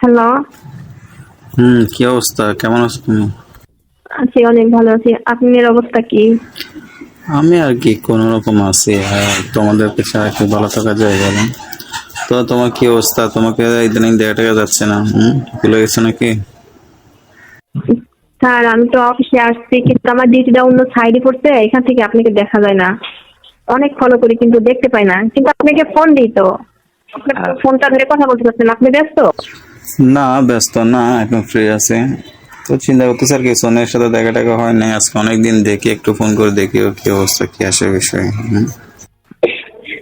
Hello হুম কি অবস্থা? কেমন আছো তুমি? আছি অনেক ভালো আছি। আপনার অবস্থা কি? আমি আর কি কোনো রকম আছি। হ্যাঁ তোমাদের ছাড়া একটু ভালো থাকা যায় বলো তো তোমার কি অবস্থা? তোমাকে ইদানিং দেখা টাকা যাচ্ছে না হুম? ভুলে গেছো নাকি? স্যার আমি তো অফিসে আসছি কিন্তু আমার ডিউটিটা অন্য সাইডে পড়ছে এখান থেকে আপনাকে দেখা যায় না। অনেক ফলো করি কিন্তু দেখতে পাই না। কিন্তু আপনাকে ফোন দিই তো। আপনার ফোনটা ধরে কথা বলতে পারছেন আপনি ব্যস্ত? না ব্যস্ত না এখন ফ্রি আছে। তো চিন্তা করতেছি আর কি সোনের সাথে দেখা টাকা হয় নাই আজকে অনেকদিন দেখি একটু ফোন করে দেখি ওর কি অবস্থা কি আসে বিষয়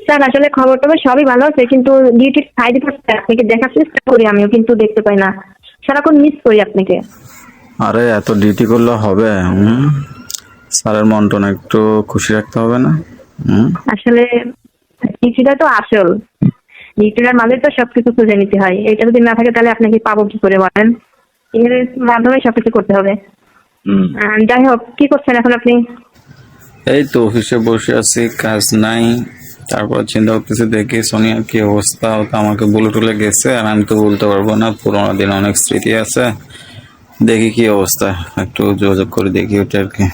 স্যার আসলে খবর টবর সবই ভালো আছে কিন্তু ডিউটির সাইডে পড়ছে আপনাকে দেখার চেষ্টা করি আমিও কিন্তু দেখতে পাই না। সারাক্ষণ মিস করি আপনাকে। আরে এত ডিউটি করলে হবে স্যারের মনটন একটু খুশি রাখতে হবে না আসলে ডিউটিটা তো আসল। ডিউটিটার মাঝে তো সবকিছু খুঁজে নিতে হয়। এটা যদি না থাকে তাহলে আপনাকে পাবো কি করে বলেন? এর মাধ্যমে সবকিছু করতে হবে। যাই হোক কি করছেন এখন আপনি? এই তো অফিসে বসে আছি কাজ নাই। তারপর চিন্তা করতেছি দেখি সোনিয়ার কি অবস্থা। ও তো আমাকে বলে টুলে গেছে আর আমি তো বলতে পারব না। পুরোনো দিন অনেক স্মৃতি আছে। দেখি কি অবস্থা। একটু যোগাযোগ করে দেখি ওটা আর কি।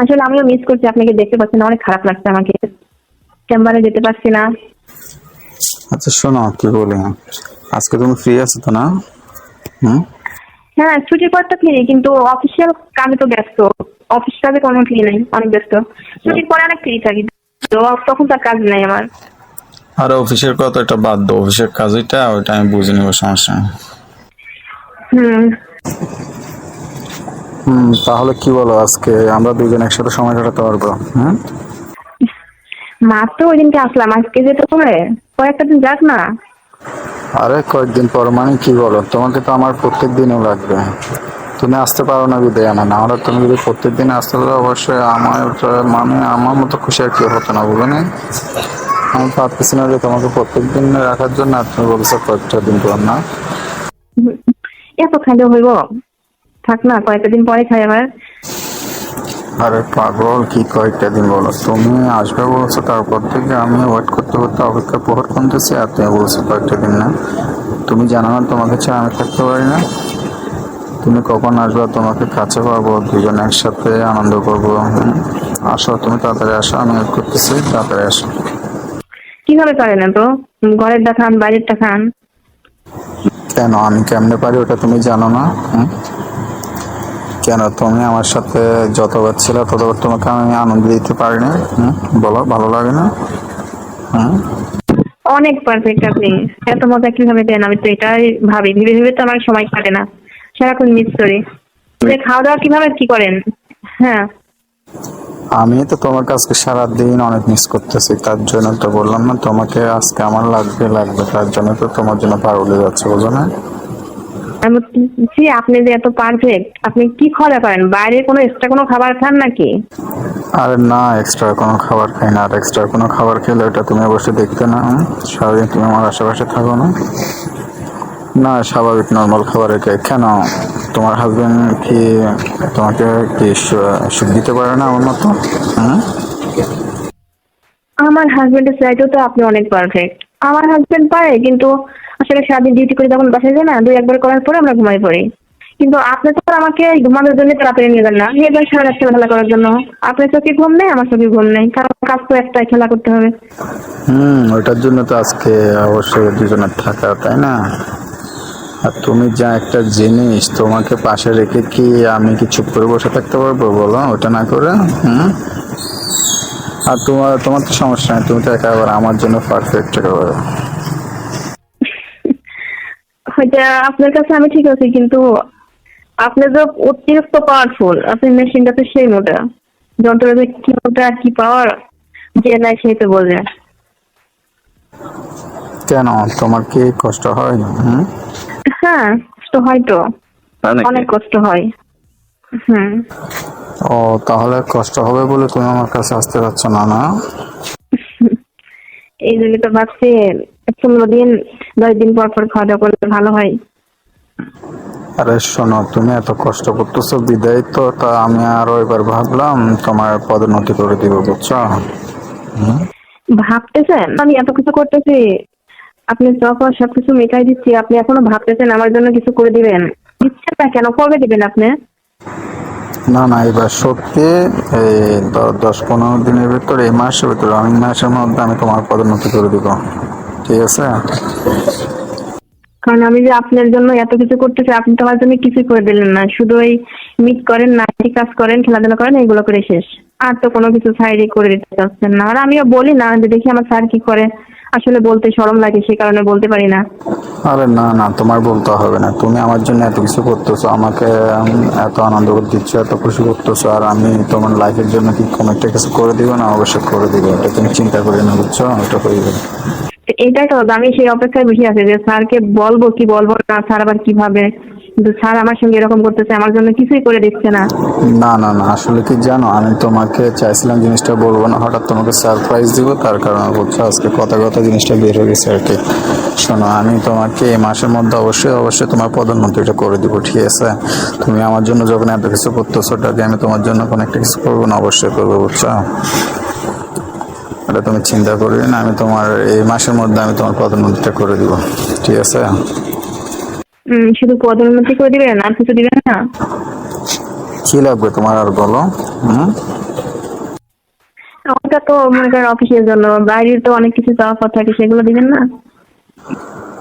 আসলে আমিও মিস করছি আপনাকে দেখতে পাচ্ছি না। অনেক খারাপ লাগছে আমাকে। চেম্বারে যেতে পারছি না। আচ্ছা শোনো কি বলি? আজকে তুমি ফ্রি আছো তো না? হুম? হ্যাঁ ছুটির পর তো ফ্রি কিন্তু অফিসিয়াল কাজে তো ব্যস্ত। অফিস কাজে কোনো ফ্রি নেই অনেক ব্যস্ত। ছুটির পরে অনেক ফ্রি থাকি তো তখন তার কাজ নেই আমার। আর অফিসের কথা এটা বাদ দাও অফিসের কাজটা ওইটা আমি বুঝে নিবো সমস্যা হুম। হুম তাহলে কি বলো আজকে? আমরা দুজন একসাথে সময় কাটাতে পারব হুম? মাত্র ওই দিনকে আসলাম আজকে যেতে হবে? কয়েকটা দিন যাক না। আরে কয়েকদিন পর মানে কি বলো? তোমাকে তো আমার প্রত্যেক দিনও লাগবে। তুমি আসতে পারো না বিদায় আনা। না হলে তুমি যদি প্রত্যেক দিন আসতে পারো অবশ্যই আমার মানে আমার মতো খুশি আর কেউ হতো না বুঝো না আমি পারতেছি না যে তোমাকে প্রত্যেক দিন রাখার জন্য আর তুমি বলছো কয়েকটা দিন পর না। এত খাইলে হইব? থাক না কয়েকটা দিন পরে খাই আবার। আরে পাগল কি কয়েকটা দিন বলো? তুমি আসবে বলছো তারপর থেকে আমি ওয়েট করতে করতে অপেক্ষা প্রহর করতেছি আর তুমি বলছো কয়েকটা দিন না। তুমি জানো না তোমাকে ছাড়া আমি থাকতে পারি না? তুমি কখন আসবে তোমাকে কাছে পাবো? দুজন একসাথে আনন্দ করব। আসো তুমি তাড়াতাড়ি আসো আমি ওয়েট করতেছি তাড়াতাড়ি আসো। কীভাবে পারেন তো ঘরেরটা খান বাইরেরটা খান। কেন আমি কেমনে পারি ওটা তুমি জানো না? হুম? কেন? তুমি আমার সাথে যতবার ছিল ততবার তোমাকে আমি আনন্দ দিতে পারি না? বলো ভালো লাগে না? অনেক পারফেক্ট আপনি। এত মজা কীভাবে দেন? আমি তো এটাই ভাবি। ভেবে ভেবে তো আমার সময় কাটে না। সারাক্ষণ মিস করি। খাওয়া দাওয়া কীভাবে কি করেন? হ্যাঁ। আমি তো তোমার কাছে সারাদিন অনেক মিস করতেছি। তার জন্য তো বললাম না তোমাকে আজকে আমার লাগবে লাগবে। তার জন্য তো তোমার জন্য পাগলে যাচ্ছে বুঝো না? আমি বলছি, আপনি যে এত পারফেক্ট আপনি কি খাওয়া করেন? বাইরে কোনো এক্সট্রা কোনো খাবার খান নাকি? আরে না এক্সট্রা কোনো খাবার খাই না। আর এক্সট্রা কোনো খাবার খেলে ওটা তুমি অবশ্যই দেখতে না হুম? সারাদিন তুমি আমার আশেপাশে থাকো না। না স্বাভাবিক নর্মাল খাবারের খাই কেন? তোমার হাজবেন্ড কি তোমাকে কি সুখ দিতে পারে না আমার মতো? হুম আমার হাজবেন্ডের চাইতেও তো আপনি অনেক পারফেক্ট আমার হাজবেন্ড পারে, কিন্তু আসলে সারাদিন ডিউটি করে যখন বাসায় যায় না, দুই একবার করার পরে আমরা ঘুমাই পড়ি। কিন্তু আপনি তো আমাকে ঘুমানোর জন্য তাড়াতাড়ি নিয়ে যান না। যান সারা রাত খেলা করার জন্য। আপনার চোখে ঘুম নেই, আমার চোখে ঘুম নেই। কারণ কাজ তো একটাই, খেলা করতে হবে। হুম, ওটার জন্য তো আজকে অবশ্যই দুজনের থাকা, তাই না? আর তুমি যা একটা জিনিস তোমাকে পাশে রেখে কি আমি কি চুপ করে বসে থাকতে পারব? বলো, ওটা না করে, হুম? আর তোমার তোমার তো সমস্যা নেই তুমি তো একেবারে আমার জন্য পারফেক্ট একেবারে। হয়তো আপনার কাছে আমি ঠিক আছি কিন্তু আপনি তো অতিরিক্ত পাওয়ারফুল আপনি মেশিনটা তো সেই মোটা। যন্ত্রটা কি মোটা কি পাওয়ার যে নাই সেই তো বোঝে কেন? তোমার কি কষ্ট হয়? হুম? হ্যাঁ কষ্ট হয় তো। অনেক কষ্ট হয়। হুম। ও তাহলে কষ্ট হবে বলে তুমি আমার কাছে আসতে পারছ না না। এই জন্য তো ভাবছি পনেরো দিন দশ দিন পর পর খাওয়া দাওয়া করলে ভালো হয়। আরে শোনো তুমি এত কষ্ট করতেছো বিদায় তো তা আমি আরও এবার ভাবলাম তোমার পদোন্নতি করে দিব বুঝছ? ভাবতেছেন? আমি এত কিছু করতেছি আপনি যখন সবকিছু মেটাই দিচ্ছি আপনি এখনও ভাবতেছেন আমার জন্য কিছু করে দিবেন? দিচ্ছেন না কেন? কবে দিবেন আপনি? না না, এবার সত্যি এই দশ পনেরো দিনের ভিতরে, এই মাসের ভিতরে, আমি মাসের মধ্যে আমি তোমার পদোন্নতি করে দিব। ঠিক আছে? কারণ আমি যে আপনার জন্য এত কিছু করতেছি আপনি তো আমার জন্য কিছুই করে দিলেন না। শুধু ওই মিট করেন নাচি কাজ করেন, খেলাধুলা করেন এগুলো করে শেষ। আর তো কোনো কিছু সাইডে করে দিতে চাচ্ছেন না। আর আমিও বলি না যে দেখি আমার স্যার কি করে। আসলে বলতে শরম লাগে, সে কারণে বলতে পারি না। আরে না না, তোমার বলতে হবে না। তুমি আমার জন্য এত কিছু করতেছো, আমাকে এত আনন্দ দিচ্ছ, এত খুশি করতেছো, আর আমি তোমার লাইফের জন্য কি কোনো একটা কিছু করে দিব না? অবশ্যই করে দিব, এটা তুমি চিন্তা করে না, বুঝছ? ওটা হয়ে তো এটাই তো, আমি সেই অপেক্ষায় বসে আছি যে স্যারকে বলব কি বলব না, স্যার আবার কীভাবে? কিন্তু স্যার আমার সঙ্গে এরকম করতেছে, আমার জন্য কিছুই করে দিচ্ছে না। না না না, আসলে কি জানো, আমি তোমাকে চাইছিলাম জিনিসটা বলব না, হঠাৎ তোমাকে সারপ্রাইজ দিব, তার কারণে বুঝছ আজকে কথা কথা জিনিসটা বের হয়ে গেছে আর কি। শোনো, আমি তোমাকে এই মাসের মধ্যে অবশ্যই অবশ্যই তোমার পদোন্নতিটা করে দিব, ঠিক আছে? তুমি আমার জন্য যখন এত কিছু করতেছো ওটাকে আমি তোমার জন্য কোনো একটা কিছু করব না, অবশ্যই করব, বুঝছ? এটা তুমি চিন্তা করবে না আমি তোমার এই মাসের মধ্যে আমি তোমার পদোন্নতিটা করে দিব। ঠিক আছে? শুধু পদোন্নতি করে দিবেন আর কিছু দিবেন না? কি লাগবে তোমার আর বলো? হুম? ওটা তো মনে করেন অফিসের জন্য বাইরের তো অনেক কিছু চাওয়া থাকে সেগুলো দিবেন না?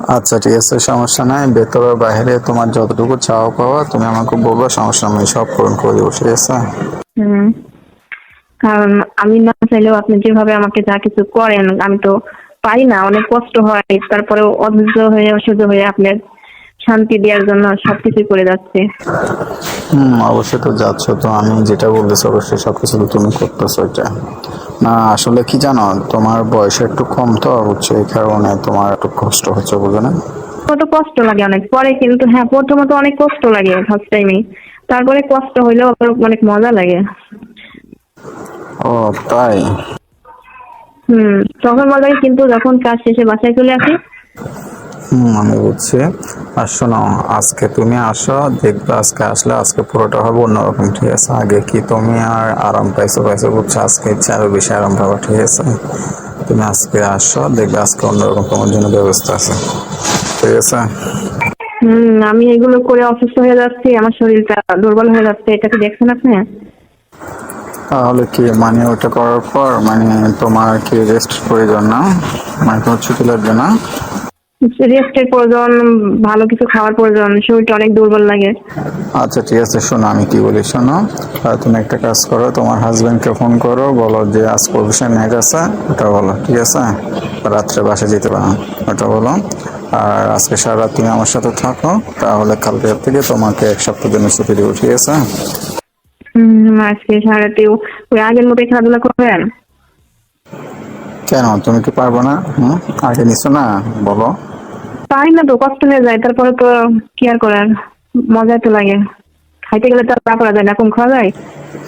আচ্ছা ঠিক আছে সমস্যা নাই। ভেতরে বাইরে তোমার যতটুকু চাওয়া পাওয়া তুমি আমাকে বলব সমস্যা নেই সব পূরণ করে দেবো ঠিক আছে? হুম। কারণ আমি না চাইলেও আপনি যেভাবে আমাকে যা কিছু করেন আমি তো পারি না অনেক কষ্ট হয়। তারপরে অধৈর্য হয়ে অসহ্য হয়ে আপনার শান্তি দেওয়ার জন্য সবকিছু করে যাচ্ছে। হুম অবশ্যই তো যাচ্ছ তো। আমি যেটা বলতেছি অবশ্যই সবকিছু তো তুমি করতেছো এটা। না আসলে কি জানো তোমার বয়স একটু কম তো বুঝছ এই কারণে তোমার একটু কষ্ট হচ্ছে বুঝো না? কত কষ্ট লাগে অনেক। পরে কিন্তু হ্যাঁ প্রথমত অনেক কষ্ট লাগে ফার্স্ট টাইমে তারপরে কষ্ট হইলেও অনেক মজা লাগে। ও তাই? হুম তখন কিন্তু যখন কাজ শেষে বাসায় চলে আসি। হুম আমি বুঝছি। আর শোনো আজকে তুমি আসো দেখবে আজকে আসলে আজকে পুরোটা হবে অন্যরকম ঠিক আছে? আগে কি তুমি আর আরাম পাইছো পাইছো বুঝছ? আজকে ইচ্ছে আরও বেশি আরাম পাবো ঠিক আছে? তুমি আজকে আসো দেখবে আজকে অন্যরকম তোমার জন্য ব্যবস্থা আছে ঠিক আছে? হুম আমি এগুলো করে অসুস্থ হয়ে যাচ্ছি আমার শরীরটা দুর্বল হয়ে যাচ্ছে এটা কি দেখছেন আপনি? তাহলে কি মানে ওটা করার পর মানে তোমার কি রেস্ট প্রয়োজন না? মানে তোমার ছুটি লাগবে না রেস্টের প্রয়োজন ভালো কিছু খাওয়ার প্রয়োজন শরীরটা অনেক দুর্বল লাগে। আচ্ছা ঠিক আছে শোনো আমি কি বলি শোনো তুমি একটা কাজ করো তোমার হাজবেন্ডকে ফোন করো বলো যে আজ প্রফেশন ম্যাচ আছে ওটা বলো ঠিক আছে? রাত্রে বাসে যেতে পারো ওটা বলো। আর আজকে সারা রাত তুমি আমার সাথে থাকো তাহলে কালকে থেকে তোমাকে এক সপ্তাহ জন্য ছুটি দেবো ঠিক আছে? আজকে সারাতেও। ওই আগের মতো খেলাধুলা করবেন? কেন? তুমি কি পারব না? আগে নিছো না? বলো। পারি না তো কষ্ট হয়ে যায়। তারপরে তো কি আর করার? মজা তো লাগে। খাইতে গেলে তো না করা যায় না। কম খাওয়া যায়?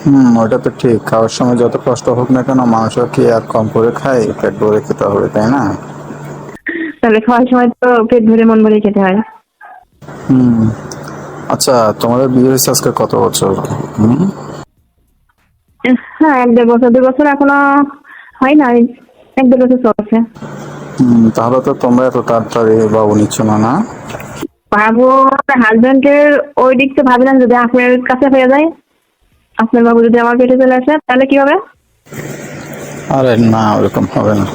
হুম ওটা তো ঠিক। খাওয়ার সময় যত কষ্ট হোক না কেন মানুষও কি আর কম করে খায়? পেট ভরে খেতে হবে তাই না? তাহলে খাওয়ার সময় তো পেট ভরে মন ভরে খেতে হয়। হুম আচ্ছা তোমাদের বিয়ে হয়েছে আজকে কত বছর? হুম? হ্যাঁ এক দেড় বছর দুই বছর এখনও হয় না এক দেড় বছর চলছে। তাহলে তো তোমরা এত তাড়াতাড়ি বাবু নিচ্ছ না না? বাবু হাজবেন্ডের ওই দিক তো ভাবলেন যদি আপনার কাছে হয়ে যায় আপনার বাবু যদি আমার পেটে চলে আসে তাহলে কি হবে? আরে না ওরকম হবে না।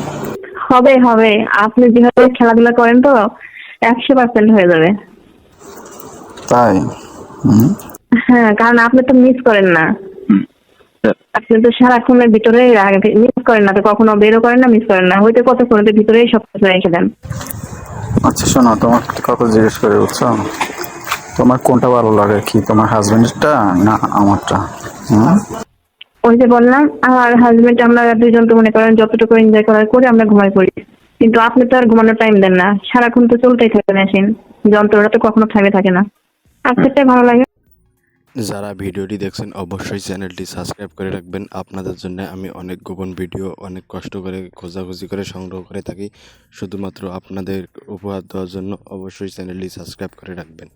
হবে হবে। আপনি যেভাবে খেলাধুলা করেন তো একশো পার্সেন্ট হয়ে যাবে। তাই? হ্যাঁ কারণ আপনি তো মিস করেন না। আপনি তো সারাক্ষণের ভিতরে মিস করেন না তো কখনো বেরও করেন না মিস করেন না। হয়তো কতক্ষণ ভিতরেই সব কিছু রেখে দেন। আচ্ছা শোনো তোমার কত জিজ্ঞেস করে বুঝছ? তোমার কোনটা ভালো লাগে কি তোমার হাজবেন্ডেরটা না আমারটা? ওই যে বললাম আমার হাজবেন্ড আমরা দুজন তো মনে করেন যতটুকু এনজয় করার করে আমরা ঘুমাই পড়ি। কিন্তু আপনি তো আর ঘুমানোর টাইম দেন না। সারাক্ষণ তো চলতেই থাকে মেশিন যন্ত্রটা তো কখনো থেমে থাকে না। আপনারটাই ভালো লাগে। যারা ভিডিওটি দেখছেন, অবশ্যই চ্যানেলটি সাবস্ক্রাইব করে রাখবেন। আপনাদের জন্য আমি অনেক গোপন ভিডিও, অনেক কষ্ট করে, খোঁজাখুঁজি করে সংগ্রহ করে থাকি। শুধুমাত্র আপনাদের উপহার দেওয়ার জন্য অবশ্যই চ্যানেলটি সাবস্ক্রাইব করে রাখবেন।